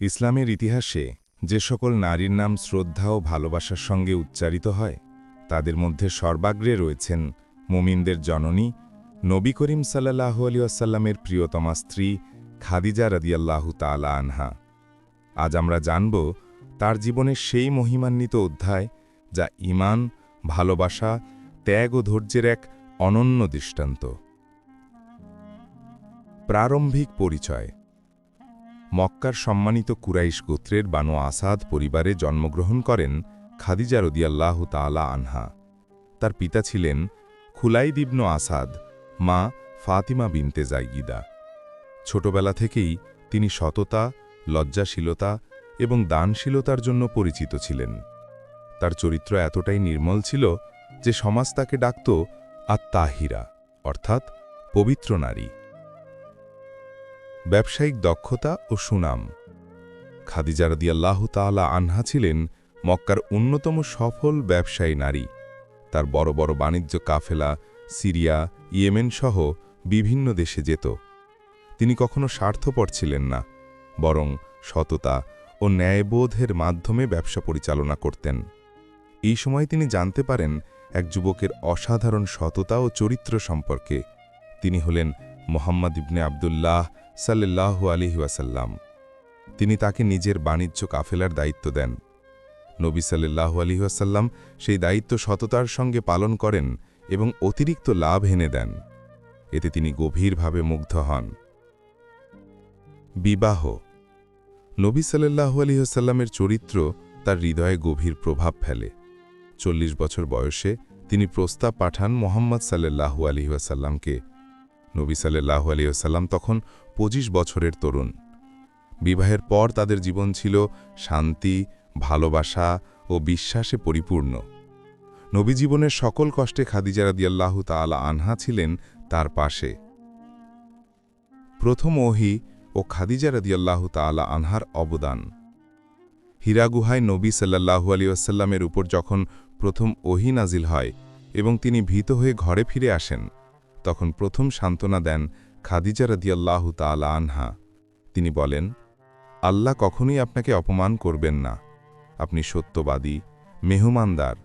ইসলামের ইতিহাসে যে সকল নারীর নাম শ্রদ্ধা ও ভালোবাসার সঙ্গে উচ্চারিত হয়, তাদের মধ্যে সর্বাগ্রে রয়েছেন মুমিনদের জননী নবী করিম সাল্লাহু আলিয়াসাল্লামের প্রিয়তমা স্ত্রী খাদিজা রদিয়াল্লাহু তালা আনহা। আজ আমরা জানব তার জীবনের সেই মহিমান্বিত অধ্যায় যা ইমান ভালোবাসা, ত্যাগ ও ধৈর্যের এক অনন্য দৃষ্টান্ত। প্রারম্ভিক পরিচয়। মক্কার সম্মানিত কুরাইশ গোত্রের বানো আসাদ পরিবারে জন্মগ্রহণ করেন খাদিজা রদিয়াল্লাহ তালা আনহা। তার পিতা ছিলেন খুলাইদ আসাদ, মা ফাতিমা বিনতে জাইগিদা ছোটবেলা থেকেই তিনি সততা, লজ্জাশীলতা এবং দানশীলতার জন্য পরিচিত ছিলেন। তার চরিত্র এতটাই নির্মল ছিল যে সমাজ তাকে ডাকত আত্মাহিরা অর্থাৎ পবিত্র নারী। ব্যবসায়িক দক্ষতা ও সুনাম। খাদিজা রদিয়াল্লাহ তাআলা আনহা ছিলেন মক্কার অন্যতম সফল ব্যবসায়ী নারী। তার বড় বড় বাণিজ্য কাফেলা, সিরিয়া, ইয়েমেন সহ বিভিন্ন দেশে যেত। তিনি কখনো স্বার্থপর ছিলেন না, বরং সততা ও ন্যায়বোধের মাধ্যমে ব্যবসা পরিচালনা করতেন। এই সময় তিনি জানতে পারেন এক যুবকের অসাধারণ সততা ও চরিত্র সম্পর্কে। তিনি হলেন মোহাম্মদ ইবনে আবদুল্লাহ সাল্লাল্লাহু আলিহি ওয়াসাল্লাম। তিনি তাকে নিজের বাণিজ্য কাফেলার দায়িত্ব দেন। নবী সাল্লাল্লাহু আলিহি ওয়াসাল্লাম সেই দায়িত্ব সততার সঙ্গে পালন করেন এবং অতিরিক্ত লাভ এনে দেন। এতে তিনি গভীরভাবে মুগ্ধ হন। বিবাহ। নবী সাল্লাল্লাহু আলিহি ওয়াসাল্লামের চরিত্র তার হৃদয়ে গভীর প্রভাব ফেলে। চল্লিশ বছর বয়সে তিনি প্রস্তাব পাঠান মোহাম্মদ সাল্লাল্লাহু আলিহি ওয়াসাল্লামকে নবী সাল্লাহ আলিয়াল্লাম তখন পঁচিশ বছরের তরুণ। বিবাহের পর তাদের জীবন ছিল শান্তি, ভালোবাসা ও বিশ্বাসে পরিপূর্ণ। নবী জীবনের সকল কষ্টে খাদিজা রাদিয়াল্লাহ তাআলা আনহা ছিলেন তার পাশে। প্রথম ওহি ও খাদিজা রাদিয়াল্লাহ তাআলা আনহার অবদান। হীরা গুহায় নবী সাল্লাহু আলিয়াল্লামের উপর যখন প্রথম ওহি নাজিল হয় এবং তিনি ভীত হয়ে ঘরে ফিরে আসেন তখন প্রথম সান্ত্বনা দেন খাদিজা রদিয়াল্লাহ তালা আনহা। তিনি বলেন, আল্লাহ কখনোই আপনাকে অপমান করবেন না। আপনি সত্যবাদী, মেহমানদার,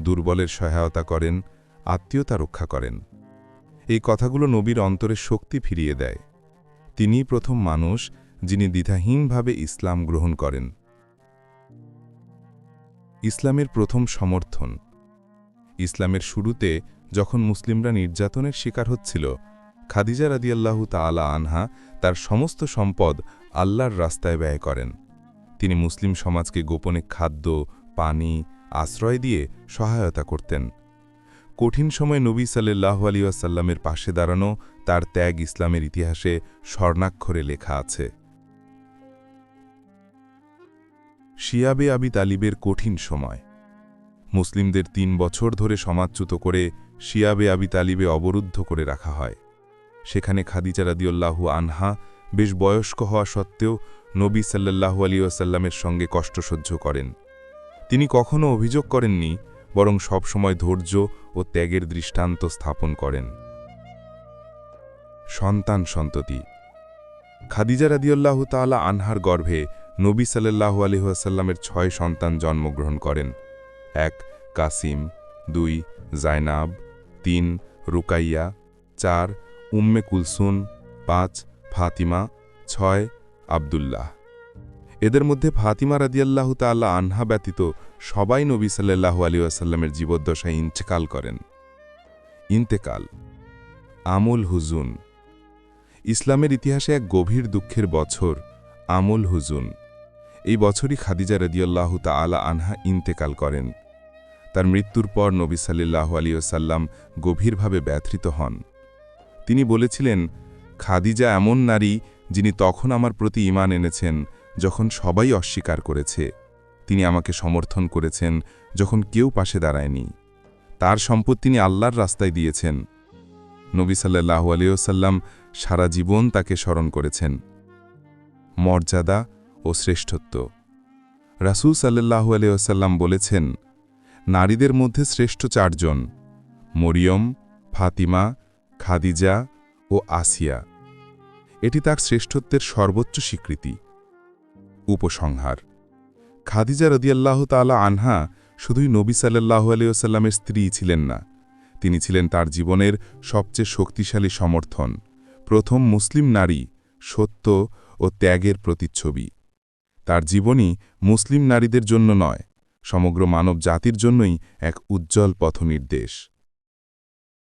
দুর্বলের সহায়তা করেন, আত্মীয়তা রক্ষা করেন। এই কথাগুলো নবীর অন্তরে শক্তি ফিরিয়ে দেয়। তিনিই প্রথম মানুষ যিনি দ্বিধাহীনভাবে ইসলাম গ্রহণ করেন। ইসলামের প্রথম সমর্থন ইসলামের শুরুতে যখন মুসলিমরা নির্যাতনের শিকার হচ্ছিল, খাদিজা রাদিয়াল্লাহু তাআলা আনহা তার সমস্ত সম্পদ আল্লাহর রাস্তায় ব্যয় করেন। তিনি মুসলিম সমাজকে গোপনে খাদ্য, পানি, আশ্রয় দিয়ে সহায়তা করতেন। কঠিন সময় নবী সাল্লাহ আলিয়াসাল্লামের পাশে দাঁড়ানো তার ত্যাগ ইসলামের ইতিহাসে স্বর্ণাক্ষরে লেখা আছে। শিয়াবে আবি তালিবের কঠিন সময়। মুসলিমদের তিন বছর ধরে সমাজচ্যুত করে শিয়াবে আবি তালিবে অবরুদ্ধ করে রাখা হয়। সেখানে খাদিজা রাদিউল্লাহু আনহা বেশ বয়স্ক হওয়া সত্ত্বেও নবী সাল্লাহু আলিয়াসাল্লামের সঙ্গে কষ্ট সহ্য করেন। তিনি কখনও অভিযোগ করেননি, বরং সবসময় ধৈর্য ও ত্যাগের দৃষ্টান্ত স্থাপন করেন। সন্তান সন্ততি। খাদিজা রাদিউল্লাহু তালা আনহার গর্ভে নবী সাল্লাহু আলিহাসাল্লামের ছয় সন্তান জন্মগ্রহণ করেন। এক, কাসিম, দুই জায়নাব তিন, রুকাইয়া, চার, উম্মে কুলসুন পাঁচ, ফাতিমা, ছয়, আবদুল্লাহ। এদের মধ্যে ফাতিমা রাদিয়াল্লাহু তাল্লাহ আনহা ব্যতীত সবাই নবী সাল্লাহু আলী আসাল্লামের জীবদ্দশায় ইন্তেকাল করেন। ইন্তেকাল। আমুল হুজুন। ইসলামের ইতিহাসে এক গভীর দুঃখের বছর আমুল হুজুন। এই বছরই খাদিজা রদিয়াল্লাহু তালা আনহা ইন্তেকাল করেন। তার মৃত্যুর পর নবী সাল্লাহ আলিয়াল্লাম গভীরভাবে ব্যথিত হন। তিনি বলেছিলেন, খাদিজা এমন নারী যিনি তখন আমার প্রতি ইমান এনেছেন, যখন সবাই অস্বীকার করেছে। তিনি আমাকে সমর্থন করেছেন যখন কেউ পাশে দাঁড়ায়নি। তার সম্পদ তিনি আল্লাহর রাস্তায় দিয়েছেন। নবী সাল্লাহ আলিয়াল্লাম সারা জীবন তাকে স্মরণ করেছেন। মর্যাদা ও শ্রেষ্ঠত্ব। রাসুল সাল্লাহু আলিয়াল্লাম বলেছেন নারীদের মধ্যে শ্রেষ্ঠ চারজন, মরিয়ম, ফাতিমা, খাদিজা ও আসিয়া। এটি তার শ্রেষ্ঠত্বের সর্বোচ্চ স্বীকৃতি। উপসংহার, খাদিজা রদিয়াল্লাহ তালা আনহা শুধুই নবী সাল্লাহু আলিয়াল্লামের স্ত্রী ছিলেন না, তিনি ছিলেন তার জীবনের সবচেয়ে শক্তিশালী সমর্থন, প্রথম মুসলিম নারী, সত্য ও ত্যাগের প্রতিচ্ছবি। তার জীবনী মুসলিম নারীদের জন্য নয় সমগ্র মানব জাতির জন্যই এক উজ্জ্বল পথনির্দেশ।